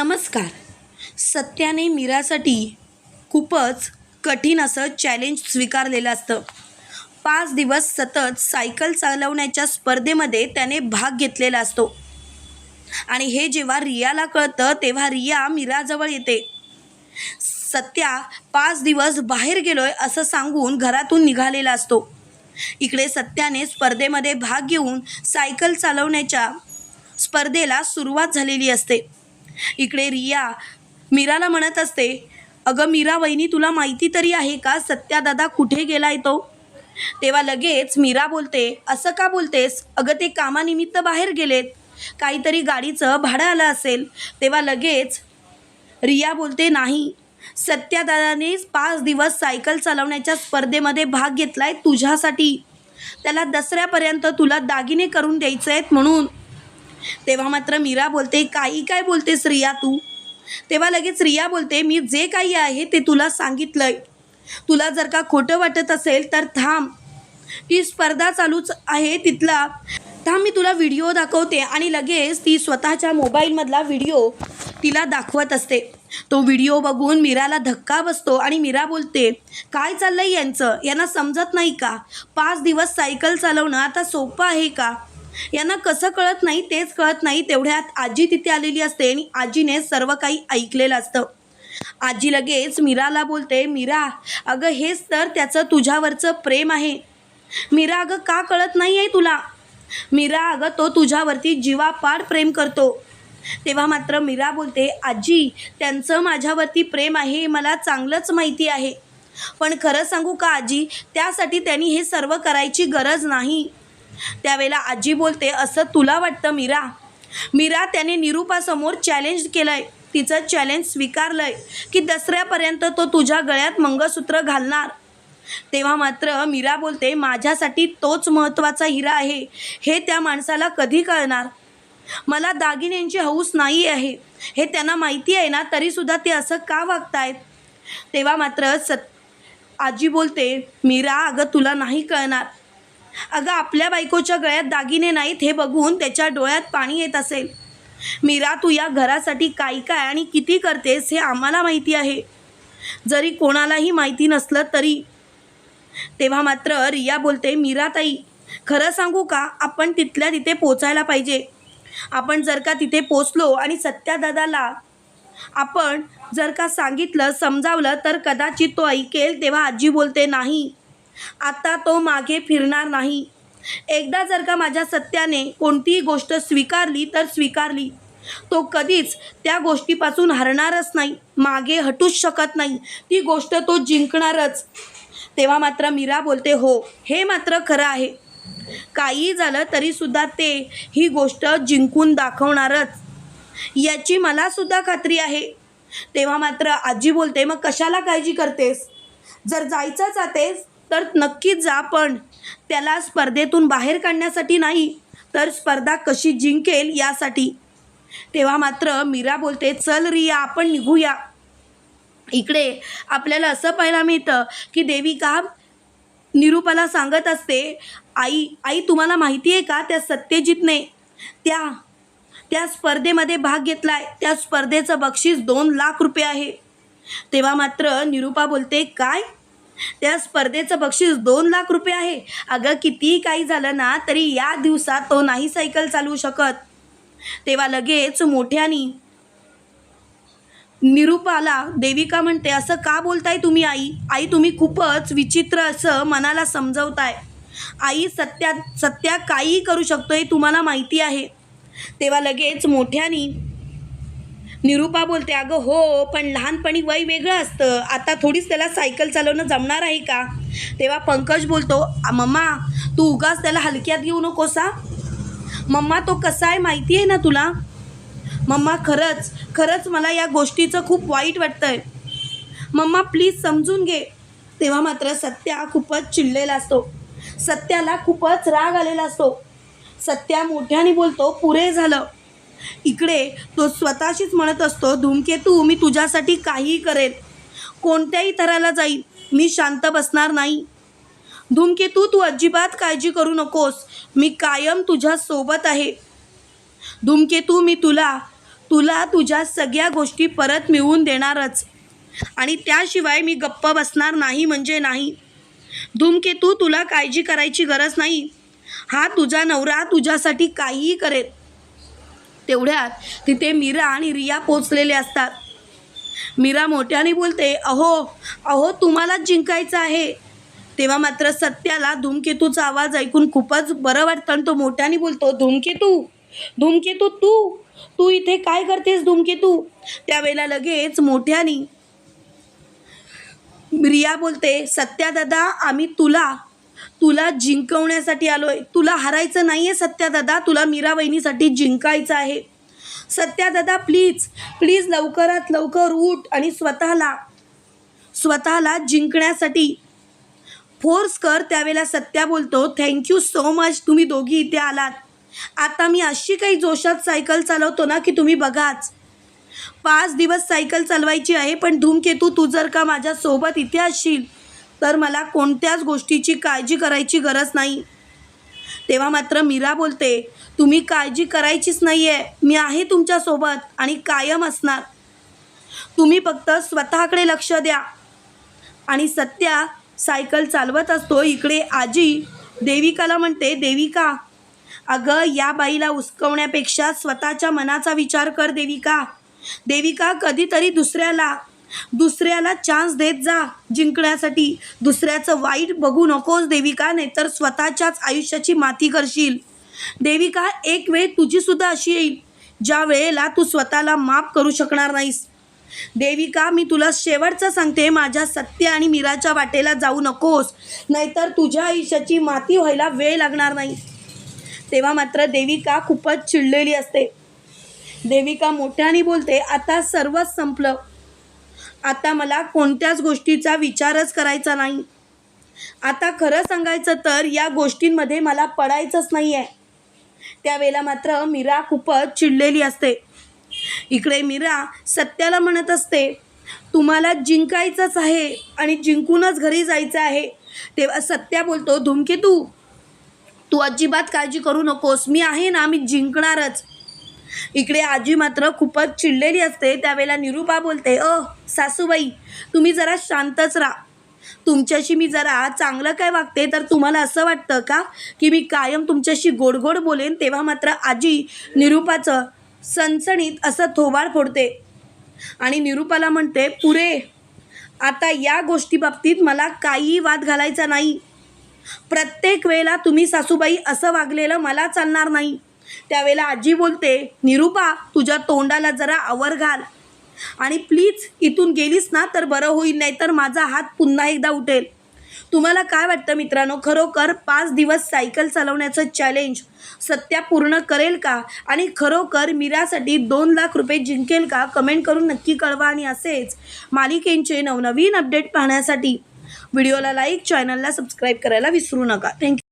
नमस्कार. सत्याने मीरासाठी खूपच कठीण असं चॅलेंज स्वीकारलेलं असतं. पाच दिवस सतत सायकल चालवण्याच्या स्पर्धेमध्ये त्याने भाग घेतलेला असतो. आणि हे जेव्हा रियाला कळतं तेव्हा रिया मीराजवळ येते. सत्या पाच दिवस बाहेर गेलोय असं सांगून घरातून निघालेला असतो. इकडे सत्याने स्पर्धेमध्ये भाग घेऊन सायकल चालवण्याच्या स्पर्धेला सुरुवात झालेली असते. इकडे रिया मीराला म्हणत असते अगं मीरा वहिनी तुला माहिती तरी आहे का सत्यादादा कुठे गेलाय तो? तेव्हा लगेच मीरा बोलते असं का बोलतेस? अगं ते कामानिमित्त बाहेर गेलेत. काहीतरी गाडीचं भाडं आलं असेल. तेव्हा लगेच रिया बोलते नाही सत्यादादाने पाच दिवस सायकल चालवण्याच्या स्पर्धेमध्ये भाग घेतलाय तुझ्यासाठी. त्याला दसऱ्यापर्यंत तुला दागिने करून द्यायचे आहेत म्हणून. तेव्हा मात्र मीरा बोलते काही काय बोलतेस रिया तू? तेव्हा लगेच रिया बोलते मी जे काही आहे ते तुला सांगितलंय. तुला जर का खोटं वाटत असेल तर थांब. ती स्पर्धा चालूच आहे तिथला. थांब मी तुला व्हिडिओ दाखवते. आणि लगेच ती स्वतःच्या मोबाईलमधला व्हिडिओ तिला दाखवत असते. तो व्हिडिओ बघून मीराला धक्का बसतो आणि मीरा बोलते काय चाललंय यांचं? यांना समजत नाही का? पाच दिवस सायकल चालवणं आता सोपं आहे का? यांना कसं कळत नाही तेच कळत नाही. तेवढ्यात आजी तिथे आलेली असते आणि आजीने सर्व काही ऐकलेलं असतं. आजी लगेच मीराला बोलते मीरा अगं हेच तर त्याचं तुझ्यावरचं प्रेम आहे. मीरा अगं का कळत नाही आहे तुला? मीरा अगं तो तुझ्यावरती जीवापाड प्रेम करतो. तेव्हा मात्र मीरा बोलते आजी त्यांचं माझ्यावरती प्रेम आहे हे मला चांगलंच माहिती आहे. पण खरं सांगू का आजी त्यासाठी त्यांनी हे सर्व करायची गरज नाही. त्यावेळेला आजी बोलते असं तुला वाटतं मीरा? मीरा त्याने निरूपासमोर चॅलेंज केलं आहे तिचं चॅलेंज स्वीकारलं आहे की दसऱ्यापर्यंत तो तुझ्या गळ्यात मंगळसूत्र घालणार. तेव्हा मात्र मीरा बोलते माझ्यासाठी तोच महत्त्वाचा हिरा आहे. हे त्या माणसाला कधी कळणार? मला दागिन्यांची हौस नाही आहे. हे त्यांना माहिती आहे ना तरीसुद्धा ते असं का वागतायत? तेव्हा मात्र सत आजी बोलते मीरा अगं तुला नाही कळणार. अगं आपल्या बायकोच्या गळ्यात दागिने नाहीत हे बघून त्याच्या डोळ्यात पाणी येत असेल. मीरा तू या घरासाठी काय काय आणि किती करतेस हे आम्हाला माहिती आहे. जरी कोणालाही माहिती नसलं तरी. तेव्हा मात्र रिया बोलते मीराताई खरं सांगू का? आपण तिथल्या तिथे पोचायला पाहिजे. आपण जर का तिथे पोचलो आणि सत्यादादाला आपण जर का सांगितलं समजावलं तर कदाचित तो ऐकेल तेव्हा आजी बोलते नाही आता तो मागे फिरणार नाही. एकदा जर का माझ्या सत्याने कोणतीही गोष्ट स्वीकारली तर स्वीकारली. तो कधीच त्या गोष्टीपासून हरणारच नाही मागे हटूच शकत नाही. ती गोष्ट तो जिंकणारच. तेव्हा मात्र मीरा बोलते हो हे मात्र खरं आहे. काही झालं तरीसुद्धा ते ही गोष्ट जिंकून दाखवणारच. याची मलासुद्धा खात्री आहे. तेव्हा मात्र आजी बोलते मग कशाला काळजी करतेस? जर जायचंच आतेस तर नक्कीच जा पण त्याला स्पर्धेतून बाहेर काढण्यासाठी नाही तर स्पर्धा कशी जिंकेल यासाठी. तेव्हा मात्र मीरा बोलते चल रिया आपण निघूया. इकडे आपल्याला असं पाहायला मिळतं की देविका निरूपाला सांगत असते आई आई तुम्हाला माहिती आहे का? त्या सत्यजितने त्या त्या स्पर्धेमध्ये भाग घेतला आहे त्या स्पर्धेचं बक्षीस दोन लाख रुपये आहे. तेव्हा मात्र निरूपा बोलते काय? त्या स्पर्धेचं बक्षीस दोन लाख रुपये आहे. अगं कितीही काही झालं ना तरी या दिवसात तो नाही सायकल चालवू शकत. तेव्हा लगेच मोठ्यानी निरूपाला देविका म्हणते असं का बोलताय तुम्ही आई? आई तुम्ही खूपच विचित्र असं मनाला समजवताय. आई सत्या सत्या काहीही करू शकतो तुम्हाला माहिती आहे. तेव्हा लगेच मोठ्यानी निरूपा बोलते अगं हो पण लहानपणी वय वेगळं असतं. आता थोडीच त्याला सायकल चालवणं जमणार आहे का? तेव्हा पंकज बोलतो मम्मा तू उगाच त्याला हलक्यात घेऊ नकोसा मम्मा तो कसा आहे माहिती आहे ना तुला? मम्मा खरंच खरंच मला या गोष्टीचं खूप वाईट वाटतं आहे मम्मा प्लीज समजून घे. तेव्हा मात्र सत्या खूपच चिडलेला असतो. सत्याला खूपच राग आलेला असतो. सत्या मोठ्याने बोलतो पुरे झालं. इकडे तो स्वतःशीच म्हणत असतो धूमकेतू मी तुझ्यासाठी काहीही करेल कोणत्याही थराला जाईल मी शांत बसणार नाही. धूमकेतू तू अजिबात काळजी करू नकोस. मी कायम तुझ्या सोबत आहे. धूमकेतू मी तुला तुला तुझ्या सगळ्या गोष्टी परत मिळवून देणारच. आणि त्याशिवाय मी गप्प बसणार नाही म्हणजे नाही. धूमकेतू तुला काळजी करायची गरज नाही. हा तुझा नवरा तुझ्यासाठी काहीही करेल. तेवढ्यात तिथे मीरा आणि रिया पोचलेले असतात. मीरा मोठ्याने बोलते अहो अहो तुम्हालाच जिंकायचं आहे. तेव्हा मात्र सत्याला धूमकेतूचा आवाज ऐकून खूपच बरं वाटतं आणि तो मोठ्याने बोलतो धूमकेतू धूमकेतू तू तू इथे काय करतेस धूमकेतू? त्यावेळेला लगेच मोठ्याने रिया बोलते सत्या दादा आम्ही तुला तुला जिंकवण्यासाठी आलो आहे तुला हरायचं नाही आहे सत्या दादा तुला मीरा वहिनीसाठी जिंकायचं आहे. सत्या दादा प्लीज प्लीज लवकरात लवकर उठ आणि स्वतःला स्वतःला जिंकण्यासाठी फोर्स कर. त्यावेळेला सत्या बोलतो थँक्यू सो मच तुम्ही दोघी इथे आलात. आता मी अशी काही जोशात सायकल चालवतो ना की तुम्ही बघाच. पाच दिवस सायकल चालवायची आहे पण धूमकेतू तू जर का माझ्यासोबत इथे असशील तर मला कोणत्याच गोष्टीची काळजी करायची गरज नाही. तेव्हा मात्र मीरा बोलते तुम्ही काळजी करायचीच नाही आहे मी आहे तुमच्यासोबत आणि कायम असणार. तुम्ही फक्त स्वतःकडे लक्ष द्या. आणि सत्या सायकल चालवत असतो. इकडे आजी देविकाला म्हणते देविका अगं या बाईला उचकवण्यापेक्षा स्वतःच्या मनाचा विचार कर देविका. देविका कधीतरी दुसऱ्याला दुसऱ्याला चान्स देत जा जिंकण्यासाठी. दुसऱ्याचं वाईट बघू नकोस देविका. नाहीतर स्वतःच्याच आयुष्याची माती करशील. देविका एक वेळ तुझीसुद्धा अशी येईल ज्या वेळेला तू स्वतःला माफ करू शकणार नाहीस. देविका मी तुला शेवटचं सांगते माझ्या सत्य आणि मीराच्या वाटेला जाऊ नकोस. नाहीतर तुझ्या आयुष्याची माती व्हायला वेळ लागणार नाही. तेव्हा मात्र देविका खूपच चिडलेली असते. देविका मोठ्याने बोलते आता सर्वच संपलं. आता मला कोणत्याच गोष्टीचा विचारच करायचा नाही. आता खरं सांगायचं तर या गोष्टींमध्ये मला पडायचंच नाही आहे त्यावेळेला मात्र मीरा खूपच चिडलेली असते. इकडे मीरा सत्याला म्हणत असते तुम्हाला जिंकायचंच आहे आणि जिंकूनच घरी जायचं आहे तेव्हा सत्या बोलतो धुमकेतू तू अजिबात काळजी करू नकोस. मी आहे ना मी जिंकणारच. इकडे आजी मात्र खूपच चिडलेली असते. त्यावेळेला निरूपा बोलते अ सासूबाई तुम्ही जरा शांतच राहा. तुमच्याशी मी जरा चांगलं काय वागते तर तुम्हाला असं वाटतं का की मी कायम तुमच्याशी गोड गोड बोलेन तेव्हा मात्र आजी निरूपाचं सणसणीत असं थोबाड फोडते आणि निरूपाला म्हणते पुरे आता या गोष्टीबाबतीत मला काहीही वाद घालायचा नाही. प्रत्येक वेळेला तुम्ही सासूबाई असं वागलेलं मला चालणार नाही. त्यावेळेला आजी बोलते निरूपा तुझ्या तोंडाला जरा आवर घाल. आणि प्लीज इथून गेलीस ना तर बरं होईल नाही तर माझा हात पुन्हा एकदा उठेल. तुम्हाला काय वाटतं मित्रांनो? खरोखर पाच दिवस सायकल चालवण्याचं चॅलेंज सत्या पूर्ण करेल का? आणि खरोखर मीरासाठी दोन लाख रुपये जिंकेल का? कमेंट करून नक्की कळवा आणि असेच मालिकेंचे नवनवीन अपडेट पाहण्यासाठी. व्हिडिओला लाईक चॅनलला सबस्क्राईब करायला विसरू नका. थँक्यू